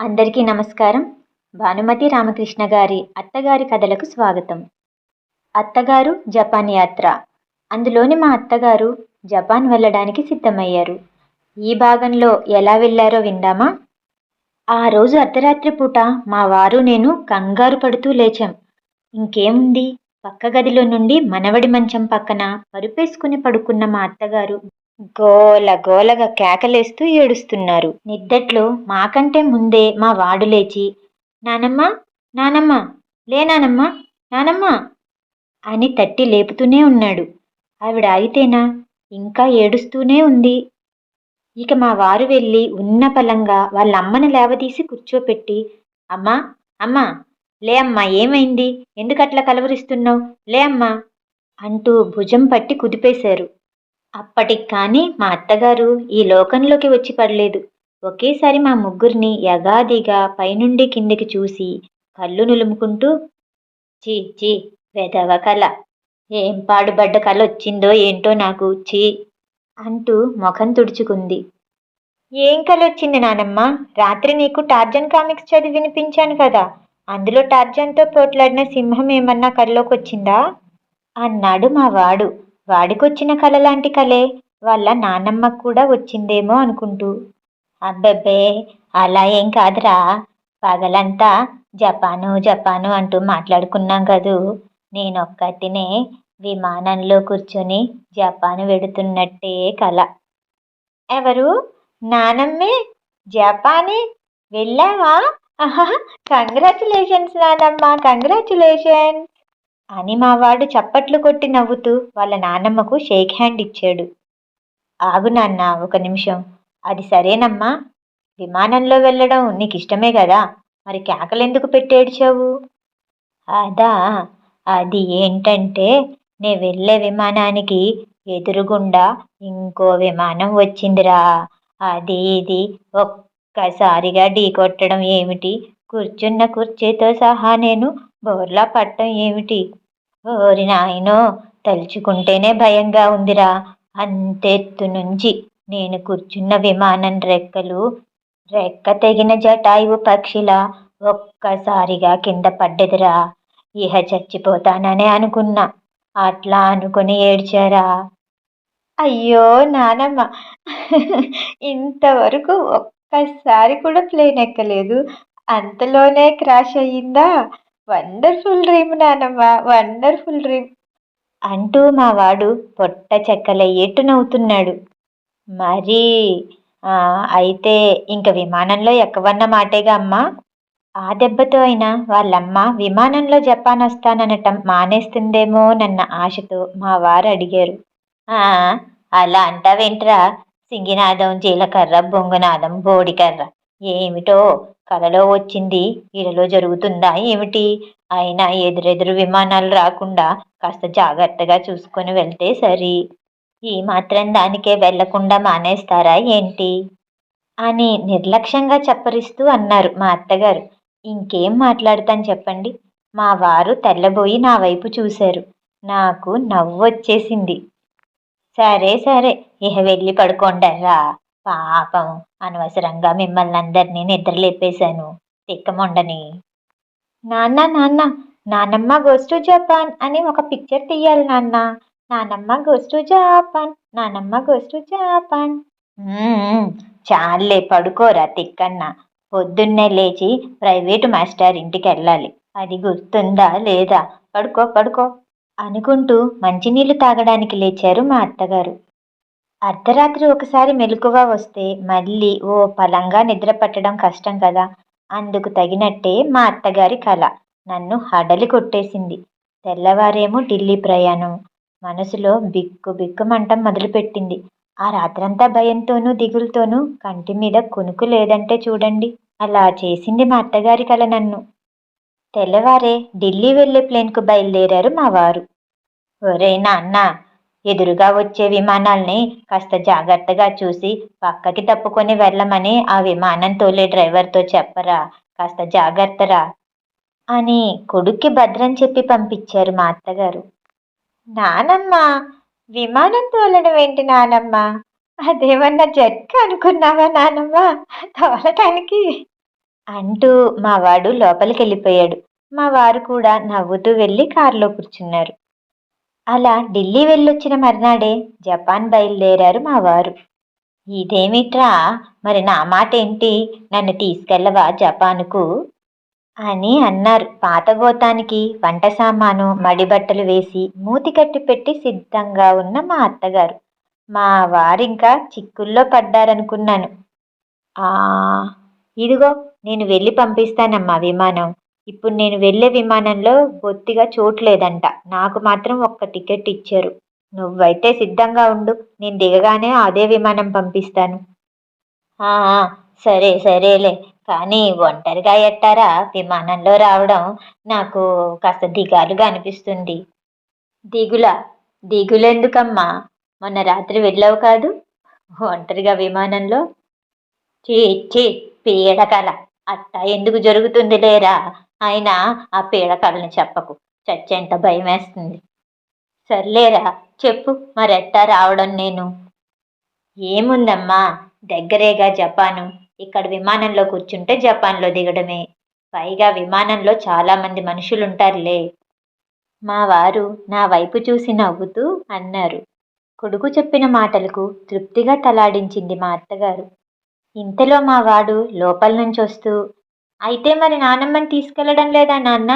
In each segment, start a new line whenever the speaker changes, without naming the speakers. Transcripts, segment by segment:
అందరికీ నమస్కారం. భానుమతి రామకృష్ణ గారి అత్తగారి కథలకు స్వాగతం. అత్తగారు జపాన్ యాత్ర. అందులోని మా అత్తగారు జపాన్ వెళ్ళడానికి సిద్ధమయ్యారు. ఈ భాగంలో ఎలా వెళ్ళారో విందామా? ఆ రోజు అర్ధరాత్రి పూట మా వారు నేను కంగారు పడుతూ లేచాం. ఇంకేముంది? పక్క గదిలో నుండి మనవడి మంచం పక్కన పరుపేసుకుని పడుకున్న మా అత్తగారు గోల గోలగా కేకలేస్తూ ఏడుస్తున్నారు. నిద్దట్లో మాకంటే ముందే మా వాడు లేచి నానమ్మ నానమ్మ లే నానమ్మ నానమ్మ అని తట్టి లేపుతూనే ఉన్నాడు. ఆవిడ ఆగితేనా? ఇంకా ఏడుస్తూనే ఉంది. ఇక మా వారు వెళ్ళి ఉన్న పలంగా వాళ్ళ అమ్మని లేవదీసి కూర్చోపెట్టి అమ్మా అమ్మా లే అమ్మా ఏమైంది? ఎందుకట్లా కలవరిస్తున్నావు? లే అమ్మా అంటూ భుజం పట్టి కుదిపేశారు. అప్పటికి కానీ మా అత్తగారు ఈ లోకంలోకి వచ్చి పడలేదు. ఒకేసారి మా ముగ్గురిని యగాదిగా పైనుండి కిందికి చూసి కళ్ళు నులుముకుంటూ చీ చీ వెధవ కళ ఏం పాడుబడ్డ కళ వచ్చిందో ఏంటో నాకు చీ అంటూ ముఖం తుడుచుకుంది. ఏం కళ వచ్చింది నానమ్మ? రాత్రి నీకు టార్జన్ కామిక్స్ చదివి వినిపించాను కదా అందులో టార్జన్తో పోట్లాడిన సింహం ఏమన్నా కళ్ళలోకి వచ్చిందా? అన్నాడు మా వాడు. వాడికొచ్చిన కళ లాంటి కలే వాళ్ళ నానమ్మకు కూడా వచ్చిందేమో అనుకుంటూ. అబ్బబ్బే అలా ఏం కాదురా. పగలంతా జపాను జపాను అంటూ మాట్లాడుకున్నాం కదూ. నేనొక్కటినే విమానంలో కూర్చొని జపాను వెడుతున్నట్టే కల. ఎవరు? నానమ్మే? జపానే? వెళ్ళావా? కంగ్రాచులేషన్స్ నానమ్మ కంగ్రాచులేషన్స్ అని మా వాడు చప్పట్లు కొట్టి నవ్వుతూ వాళ్ళ నాన్నమ్మకు షేక్ హ్యాండ్ ఇచ్చాడు. ఆగు నాన్న ఒక నిమిషం. అది సరేనమ్మా. విమానంలో వెళ్ళడం నీకు ఇష్టమే కదా. మరి కేకలెందుకు పెట్టేడ్చావు? అదా అది ఏంటంటే నే వెళ్ళే విమానానికి ఎదురుగుండా ఇంకో విమానం వచ్చిందిరా. అది ఇది ఒక్కసారిగా ఢీ కొట్టడం ఏమిటి? కూర్చున్న కుర్చీతో సహా నేను బోర్లా పట్టం ఏమిటి? ఓరి నాయనో తలుచుకుంటేనే భయంగా ఉందిరా. అంతెత్తు నుంచి నేను కూర్చున్న విమానం రెక్కలు రెక్క తెగిన జటాయువు పక్షిలా ఒక్కసారిగా కింద పడ్డదిరా. ఇహ చచ్చిపోతాననే అనుకున్నా. అట్లా అనుకుని ఏడ్చారా? అయ్యో నానమ్మ ఇంతవరకు ఒక్కసారి కూడా ప్లేన్ ఎక్కలేదు. అంతలోనే క్రాష్ అయ్యిందా? వండర్ఫుల్ డ్రీమ్ నానమ్మ వండర్ఫుల్ డ్రీమ్ అంటూ మా వాడు పొట్ట చెక్కలయ్యేట్టు నవ్వుతున్నాడు. మరి అయితే ఇంక విమానంలో ఎక్కవన్న మాటేగా అమ్మా. ఆ దెబ్బతో అయినా వాళ్ళమ్మ విమానంలో జపాన్ వస్తాననటం మానేస్తుందేమో నన్న ఆశతో మా వారు అడిగారు. అలా అంటావేంట్రా? సింగినాదం జీలకర్ర బొంగునాదం బోడికర్ర. ఏమిటో కలలో వచ్చింది. ఇరలో జరుగుతుందా ఏమిటి? అయినా ఎదురెదురు విమానాలు రాకుండా కాస్త జాగ్రత్తగా చూసుకొని వెళ్తే సరి. ఈ మాత్రం దానికే వెళ్ళకుండా మానేస్తారా ఏంటి? అని నిర్లక్ష్యంగా చప్పరిస్తూ అన్నారు మా అత్తగారు. ఇంకేం మాట్లాడతాను చెప్పండి. మా వారు తెల్లబోయి నా వైపు చూశారు. నాకు నవ్వు వచ్చేసింది సరే సరే ఇహ వెళ్ళి పడుకోండరా? పాపం అనవసరంగా మిమ్మల్ని అందరినీ నిద్రలేపేశాను. తిక్కముండని నాన్న నాన్న నానమ్మ గోస్ టు జపాన్ అని ఒక పిక్చర్ తీయాలి నాన్న. నానమ్మ గోస్ టు జపాన్ నానమ్మ గోస్ టు జపాన్ చాలే పడుకోరా తిక్కన్న. పొద్దున్నే లేచి ప్రైవేటు మాస్టర్ ఇంటికి వెళ్ళాలి అది గుర్తుందా లేదా? పడుకో పడుకో. అనుకుంటూ మంచినీళ్ళు తాగడానికి లేచారు మా అత్తగారు. అర్ధరాత్రి ఒకసారి మెలకువ వస్తే మళ్ళీ ఓ పలంగా నిద్ర పట్టడం కష్టం కదా. అందుకు తగినట్టే మా అత్తగారి కళ నన్ను హడలి కొట్టేసింది. తెల్లవారేమో ఢిల్లీ ప్రయాణం. మనసులో బిక్కు బిక్కుమంటం మొదలుపెట్టింది. ఆ రాత్రంతా భయంతోనూ దిగులుతోనూ కంటి మీద కొనుకు లేదంటే చూడండి. అలా చేసింది మా అత్తగారి కల నన్ను. తెల్లవారే ఢిల్లీ వెళ్ళే ప్లేన్కు బయలుదేరారు మా వారు. ఒరే నాన్న ఎదురుగా వచ్చే విమానాల్ని కాస్త జాగ్రత్తగా చూసి పక్కకి తప్పుకొని వెళ్ళమని ఆ విమానం తోలే డ్రైవర్తో చెప్పరా కాస్త జాగ్రత్తరా అని కొడుక్కి భద్రం చెప్పి పంపించారు మా అత్తగారు. నానమ్మ విమానం తోలడం ఏంటి నానమ్మ? అదేమన్నా జట్క అనుకున్నావా నానమ్మ? తోలటానికి? అంటూ మా వాడు లోపలికి వెళ్ళిపోయాడు మా వారు కూడా నవ్వుతూ వెళ్ళి కారులో కూర్చున్నారు. అలా ఢిల్లీ వెళ్ళొచ్చిన మర్నాడే జపాన్ బయలుదేరారు మా వారు. ఇదేమిట్రా? మరి నా మాట ఏంటి నన్ను తీసుకెళ్ళవా జపాన్కు? అని అన్నారు. పాతగోతానికి వంట సామాను మడిబట్టలు వేసి మూతి కట్టి పెట్టి సిద్ధంగా ఉన్న మా అత్తగారు. మా వారింకా చిక్కుల్లో పడ్డారనుకున్నాను. ఆ ఇదిగో నేను వెళ్ళి పంపిస్తానమ్మా విమానం. ఇప్పుడు నేను వెళ్ళే విమానంలో బొత్తిగా చూడలేదంట నాకు మాత్రం ఒక్క టికెట్ ఇచ్చారు. నువ్వైతే సిద్ధంగా ఉండు. నేను దిగగానే అదే విమానం పంపిస్తాను. సరే సరేలే. కానీ ఒంటరిగా ఎట్టారా? విమానంలో రావడం నాకు కాస్త దిగాలుగా అనిపిస్తుంది. దిగులా? దిగులెందుకమ్మా? మొన్న రాత్రి వెళ్ళావు కాదు? ఒంటరిగా విమానంలో? చీ చీ పీడకల అట్టా ఎందుకు జరుగుతుంది లేరా? అయినా ఆ పీడకలని చెప్పకు. చచ్చేంత భయం వేస్తుంది సర్లేరా చెప్పు మరెట్టా రావడం నేను? ఏముందమ్మా దగ్గరేగా జపాను. ఇక్కడ విమానంలో కూర్చుంటే జపాన్లో దిగడమే. పైగా విమానంలో చాలామంది మనుషులుంటారులే. మా వారు నా వైపు చూసి నవ్వుతూ అన్నారు. కొడుకు చెప్పిన మాటలకు తృప్తిగా తలాడించింది మా అత్తగారు. ఇంతలో మా వాడు లోపల నుంచి వస్తూ అయితే మరి నానమ్మని తీసుకెళ్ళడం లేదా నాన్న?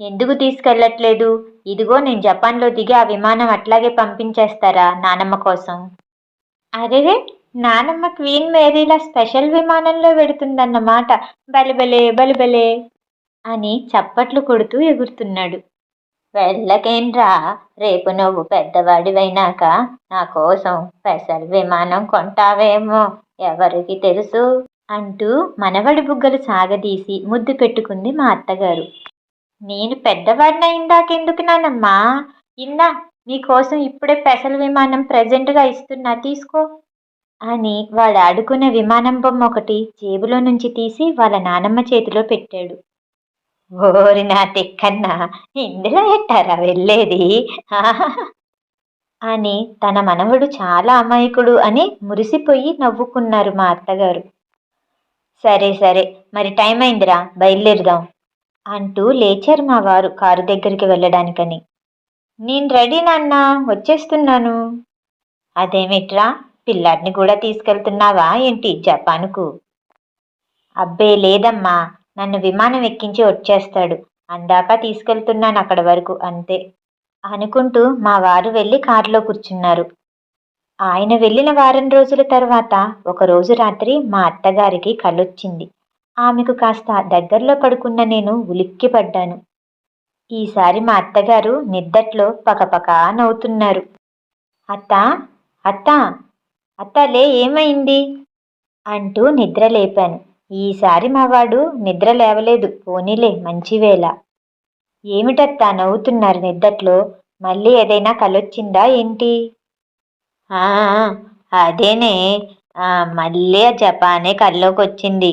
ఎందుకు తీసుకెళ్ళట్లేదు? ఇదిగో నేను జపాన్లో దిగి ఆ విమానం అట్లాగే పంపించేస్తారా నానమ్మ కోసం? అరేరే! నానమ్మ క్వీన్ మేరీలా స్పెషల్ విమానంలో పెడుతుందన్నమాట బలిబలే బలిబలే అని చప్పట్లు కొడుతూ ఎగురుతున్నాడు. వెళ్ళకేంట్రా? రేపు నువ్వు పెద్దవాడివైనాక నా కోసం స్పెషల్ విమానం కొంటావేమో ఎవరికి తెలుసు? అంటూ మనవడి బుగ్గలు సాగదీసి ముద్దు పెట్టుకుంది మా అత్తగారు. నేను పెద్దవాడిన ఇందాకెందుకు నానమ్మా? ఇందా నీకోసం ఇప్పుడే పెసల విమానం ప్రజెంట్గా ఇస్తున్నా తీసుకో. అని వాడు ఆడుకున్న విమానం బొమ్మ ఒకటి జేబులో నుంచి తీసి వాళ్ళ నానమ్మ చేతిలో పెట్టాడు. ఓరి నా తెక్కన్నా ఇందులో ఎట్టారా వెళ్ళేది? అని తన మనవడు చాలా అమాయకుడు అని మురిసిపోయి నవ్వుకున్నారు మా అత్తగారు. సరే సరే. మరి టైం అయిందిరా. బయలుదేరుదాం. అంటూ లేచారు మా వారు కారు దగ్గరికి వెళ్ళడానికని. నేను రెడీ నాన్న. వచ్చేస్తున్నాను. అదేమిట్రా? పిల్లాడిని కూడా తీసుకెళ్తున్నావా? ఏంటి? జపాన్కు? అబ్బే లేదమ్మా. నన్ను విమానం ఎక్కించి వచ్చేస్తాడు. అందాక తీసుకెళ్తున్నాను అక్కడ వరకు అంతే. అనుకుంటూ మా వారు వెళ్ళి కారులో కూర్చున్నారు. ఆయన వెళ్ళిన వారం రోజుల తర్వాత ఒకరోజు రాత్రి మా అత్తగారికి కళ్ళొచ్చింది. ఆమెకు కాస్త దగ్గరలో పడుకున్న నేను ఉలిక్కిపడ్డాను ఈసారి మా అత్తగారు నిద్దట్లో పకపకా నవ్వుతున్నారు. అత్త అత్త అత్తలే ఏమైంది? అంటూ నిద్ర లేపాను ఈసారి మావాడు నిద్ర లేవలేదు. పోనీలే మంచివేళ. ఏమిటత్తా నవ్వుతున్నారు నిద్దట్లో? మళ్ళీ ఏదైనా కలొచ్చిందా ఏంటి? అదేనే. మళ్ళీ ఆ జపానే కల్లోకి వచ్చింది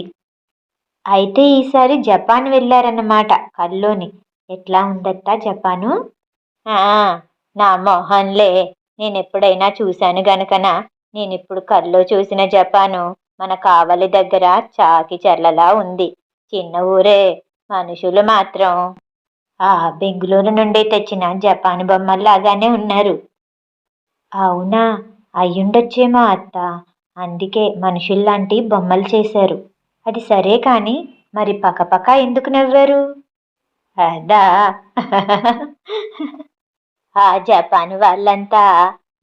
అయితే ఈసారి జపాన్ వెళ్ళారన్నమాట కల్లోని. ఎట్లా ఉందట్టా జపాను? నా మొహన్లే నేను ఎప్పుడైనా చూశాను గనుకనా. నేను ఇప్పుడు కల్లో చూసిన జపాను. మన కావలి దగ్గర చాకి చెర్లలా ఉంది. చిన్న ఊరే. మనుషులు మాత్రం. ఆ బెంగుళూరు నుండి తెచ్చిన జపాన్ బొమ్మల్లాగానే ఉన్నారు. అవునా? అయ్యుండొచ్చేమో అత్త. అందుకే మనుషుల్లాంటి బొమ్మలు చేశారు. అది సరే కానీ మరి పకపక ఎందుకు నవ్వారు? అదా. ఆ జపాన్ వాళ్ళంతా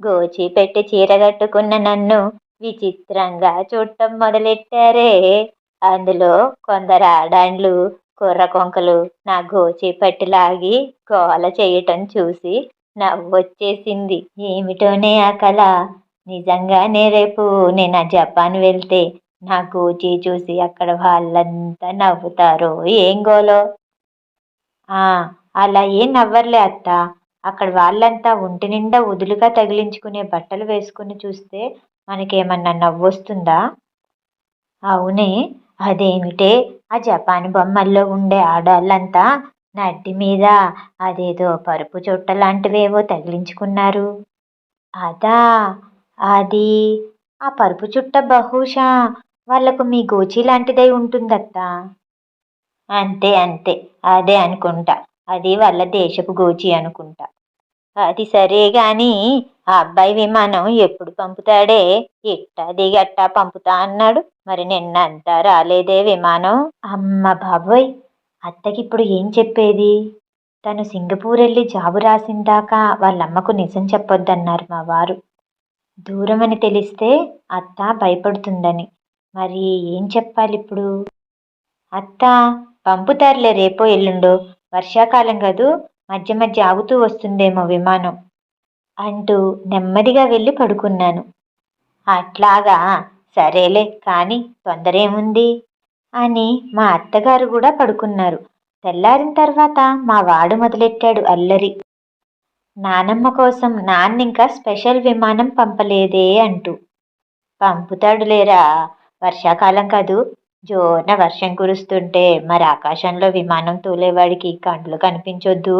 గోచి పెట్టి చీర కట్టుకున్న నన్ను విచిత్రంగా చూడటం మొదలెట్టారే. అందులో కొందరు ఆడాండ్లు కుర్ర కొంకలు నా గోచి పట్టి లాగి గోల చేయటం చూసి నవ్వొచ్చేసింది. ఏమిటోనే ఆ కళ నిజంగానే రేపు నేను ఆ జపాన్ వెళ్తే నా గోచి చూసి అక్కడ వాళ్ళంతా నవ్వుతారో ఏం గోలో అలా ఏం నవ్వర్లే అత్త. అక్కడ వాళ్ళంతా ఒంటి నిండా వదులుగా తగిలించుకునే బట్టలు వేసుకుని చూస్తే మనకేమన్నా నవ్వొస్తుందా? అవునే అదేమిటే? ఆ జపాన్ బొమ్మల్లో ఉండే ఆడాళ్ళంతా నడ్డి మీద అదేదో పరుపు చుట్ట లాంటివేవో తగిలించుకున్నారు. అదా అది. ఆ పరుపు చుట్ట బహుశా వాళ్ళకు మీ గోచి లాంటిదై ఉంటుందత్తా. అంతే అంతే అదే అనుకుంటా. అది వాళ్ళ దేశపు గోచి అనుకుంటా. అది సరే గాని ఆ అబ్బాయి విమానం ఎప్పుడు పంపుతాడే? ఇట్టా దిగట్టా పంపుతా అన్నాడు. మరి నిన్నంతా రాలేదే విమానం? అమ్మ బాబోయ్! అత్తకిప్పుడు ఏం చెప్పేది? తను సింగపూర్ వెళ్ళి జాబు రాసిందాకా వాళ్ళమ్మకు నిజం చెప్పొద్దన్నారు మా వారు. దూరం అని తెలిస్తే అత్త భయపడుతుందని. మరి ఏం చెప్పాలి ఇప్పుడు అత్త పంపుతారులే రేపో ఎల్లుండో. వర్షాకాలం కదూ మధ్య మధ్య ఆగుతూ వస్తుందేమో విమానం అంటూ నెమ్మదిగా వెళ్ళి పడుకున్నాను. అట్లాగా సరేలే కానీ తొందర ఏముంది అని మా అత్తగారు కూడా పడుకున్నారు. తెల్లారిన తర్వాత మా వాడు మొదలెట్టాడు అల్లరి. నానమ్మ కోసం నాన్నింకా స్పెషల్ విమానం పంపలేదే అంటూ. పంపుతాడు లేరా? వర్షాకాలం కాదు? జోన వర్షం కురుస్తుంటే మరి ఆకాశంలో విమానం తోలేవాడికి కండ్లు కనిపించొద్దు.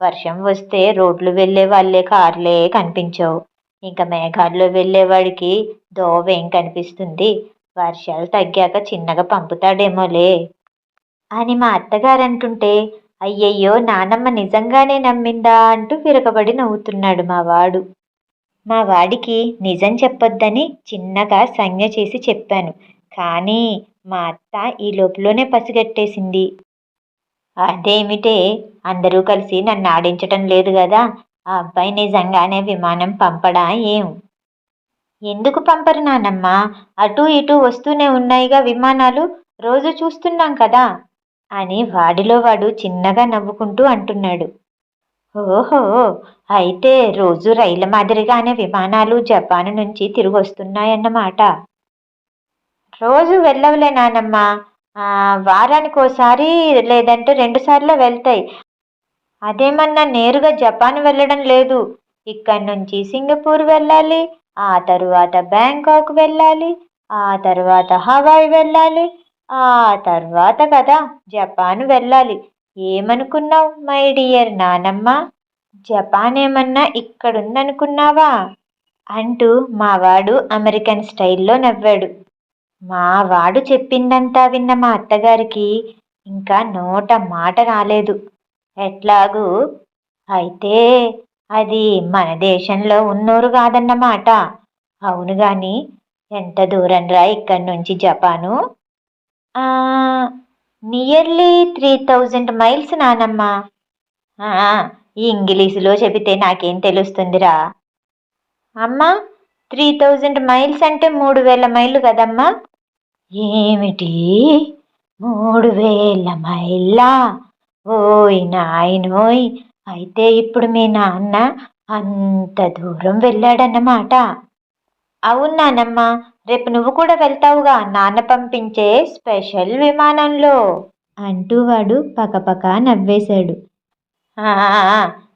వర్షం వస్తే రోడ్లు వెళ్ళే వాళ్ళే కార్లే కనిపించవు. ఇంకా మేఘాల్లో వెళ్ళేవాడికి దోవ ఏం కనిపిస్తుంది? వర్షాలు తగ్గాక చిన్నగా పంపుతాడేమోలే. అని మా అత్తగారు అంటుంటే అయ్యయ్యో నానమ్మ నిజంగానే నమ్మిందా అంటూ విరగబడి నవ్వుతున్నాడు మా వాడు. మా వాడికి నిజం చెప్పొద్దని చిన్నగా సంజ్ఞ చేసి చెప్పాను. కానీ మా అత్త ఈ లోపులోనే పసిగట్టేసింది. అదేమిటే? అందరూ కలిసి నన్ను ఆడించటం లేదు కదా. ఆ అబ్బాయి నిజంగానే విమానం పంపడా ఏం? ఎందుకు పంపరు నానమ్మ? అటూ ఇటూ వస్తూనే ఉన్నాయిగా విమానాలు. రోజు చూస్తున్నాం కదా? అని వాడిలో వాడు చిన్నగా నవ్వుకుంటూ అంటున్నాడు. ఓహో! అయితే రోజు రైలు మాదిరిగానే విమానాలు జపాన్ నుంచి తిరిగి వస్తున్నాయన్నమాట రోజు వెళ్ళవులే నానమ్మ. వారానికోసారి లేదంటే రెండు సార్లు వెళ్తాయి. అదేమన్నా నేరుగా జపాన్ వెళ్ళడం లేదు. ఇక్కడి నుంచి సింగపూర్ వెళ్ళాలి. ఆ తరువాత బ్యాంకాక్ వెళ్ళాలి ఆ తర్వాత హవాయి వెళ్ళాలి ఆ తర్వాత కదా జపాన్ వెళ్ళాలి. ఏమనుకున్నావు మై డియర్ నానమ్మ? జపాన్ ఏమన్నా ఇక్కడుందనుకున్నావా? అంటూ మావాడు అమెరికన్ స్టైల్లో నవ్వాడు. మావాడు చెప్పిందంతా విన్న మా అత్తగారికి ఇంకా నోట మాట రాలేదు. ఎట్లాగూ? అయితే అది మన దేశంలో ఉన్నోరు కాదన్నమాట. అవును గాని ఎంత దూరంరా ఇక్కడి నుంచి Japan? Nearly three thousand miles నానమ్మా. ఇంగ్లీషులో చెబితే నాకేం తెలుస్తుందిరా? అమ్మా త్రీ థౌజండ్ మైల్స్ అంటే మూడు వేల మైళ్ళు కదమ్మా. ఏమిటి? మూడు వేల మైళ్ళా? ఓయ్ నాయనోయ్ అయితే ఇప్పుడు మీ నాన్న అంత దూరం వెళ్ళాడన్నమాట. అవునానమ్మా రేపు నువ్వు కూడా వెళ్తావుగా నాన్న పంపించే స్పెషల్ విమానంలో అంటూ వాడు పకపక నవ్వేశాడు.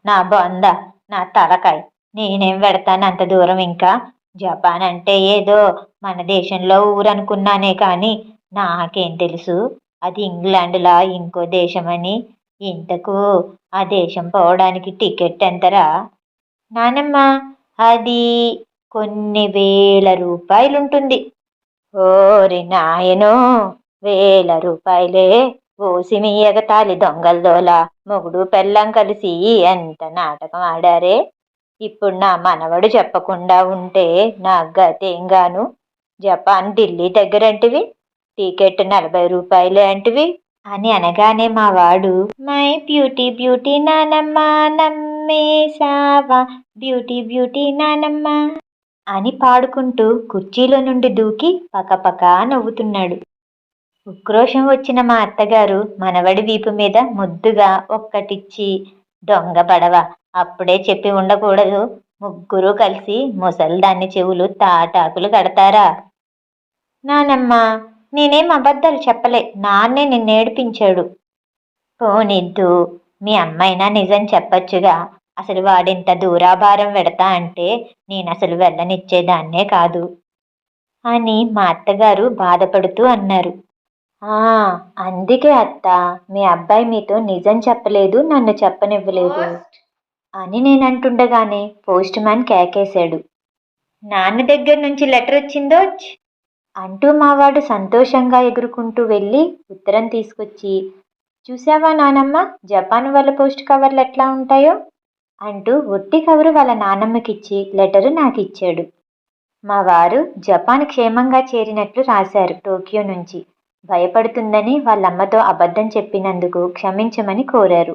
నా బొంద నా తలకాయ్ నేనేం పెడతాను అంత దూరం ఇంకా? జపాన్ అంటే ఏదో మన దేశంలో ఊరనుకున్నానే కానీ నాకేం తెలుసు? అది ఇంగ్లాండ్లా ఇంకో దేశమని ఇంతకు ఆ దేశం పోవడానికి టికెట్ ఎంతరా? నానమ్మ అది కొన్ని వేల రూపాయలుంటుంది. ఓరి నాయనో వేల రూపాయలే ఓసి మీ ఎగతాళి దొంగలదోల మొగుడు పెళ్ళం కలిసి ఎంత నాటకం ఆడారే? ఇప్పుడు నా మనవడు చెప్పకుండా ఉంటే నా గతేం గాను జపాన్ ఢిల్లీ దగ్గరంటివి? టికెట్ నలభై రూపాయలే అంటివి? అని అనగానే మా వాడు మై బ్యూటీ బ్యూటీ నానమ్మ నమ్మేసావా బ్యూటీ బ్యూటీ నానమ్మ అని పాడుకుంటూ కుర్చీలో నుండి దూకి పకపకా నవ్వుతున్నాడు. ఉక్రోషం వచ్చిన మా అత్తగారు మనవడి వీపు మీద ముద్దుగా ఒక్కటిచ్చి దొంగ పడవ అప్పుడే చెప్పి ఉండకూడదు ముగ్గురు కలిసి ముసల్దాన్ని చెవులు తాటాకులు కడతారా? నానమ్మ నేనేం అబద్ధాలు చెప్పలే. నాన్నే నిన్ను నేర్పించాడు పోనిద్దు. మీ అమ్మైనా నిజం చెప్పచ్చుగా. అసలు వాడింత దూరాభారం పెడతా అంటే నేను అసలు వెళ్ళనిచ్చేదాన్నే కాదు. అని మా అత్తగారు బాధపడుతూ అన్నారు. అందుకే అత్త. మీ అబ్బాయి మీతో నిజం చెప్పలేదు నన్ను చెప్పనివ్వలేదు అని నేనంటుండగానే పోస్ట్ మ్యాన్ కేకేశాడు. నాన్న దగ్గర నుంచి లెటర్ వచ్చిందో అంటూ మావాడు సంతోషంగా ఎగురుకుంటూ వెళ్ళి ఉత్తరం తీసుకొచ్చి చూసావా నానమ్మ జపాన్ వాళ్ళ పోస్ట్ కవర్లు ఎట్లా ఉంటాయో? అంటూ ఒట్టి కవరు వాళ్ళ నానమ్మకిచ్చి లెటరు నాకు ఇచ్చాడు మా వారు జపాన్ క్షేమంగా చేరినట్లు రాశారు టోక్యో నుంచి. భయపడుతుందని వాళ్ళమ్మతో అబద్ధం చెప్పినందుకు క్షమించమని కోరారు.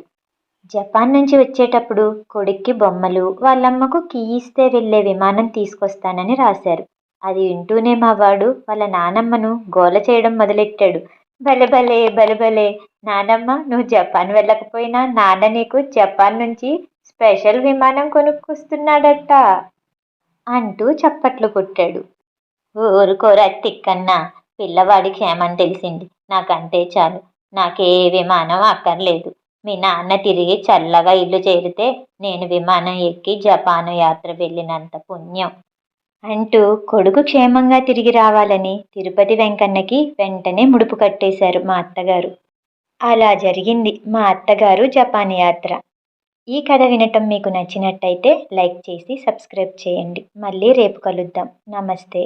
జపాన్ నుంచి వచ్చేటప్పుడు కొడుక్కి బొమ్మలు వాళ్ళమ్మకు కీ ఇస్తే వెళ్ళే విమానం తీసుకొస్తానని రాశారు. అది వింటూనే మా వాడు వాళ్ళ నానమ్మను గోల చేయడం మొదలెట్టాడు. భలే భలే భలే భలే. నానమ్మ నువ్వు జపాన్ వెళ్ళకపోయినా నాన్న నీకు జపాన్ నుంచి స్పెషల్ విమానం కొనుక్కొస్తున్నాడట అంటూ చప్పట్లు కొట్టాడు. ఊరుకోరా తిక్కన్నా పిల్లవాడి క్షేమం తెలిసింది? నాకంతే చాలు. నాకే విమానం అక్కర్లేదు. మీ నాన్న తిరిగి చల్లగా ఇల్లు చేరితే నేను విమానం ఎక్కి జపాను యాత్ర వెళ్ళినంత పుణ్యం. అంటూ కొడుకు క్షేమంగా తిరిగి రావాలని తిరుపతి వెంకన్నకి వెంటనే ముడుపు కట్టేశారు మా అత్తగారు. అలా జరిగింది మా అత్తగారు జపాన్ యాత్ర. ఈ కథ వినటం మీకు నచ్చినట్టయితే లైక్ చేసి సబ్స్క్రైబ్ చేయండి. మళ్ళీ రేపు కలుద్దాం. నమస్తే.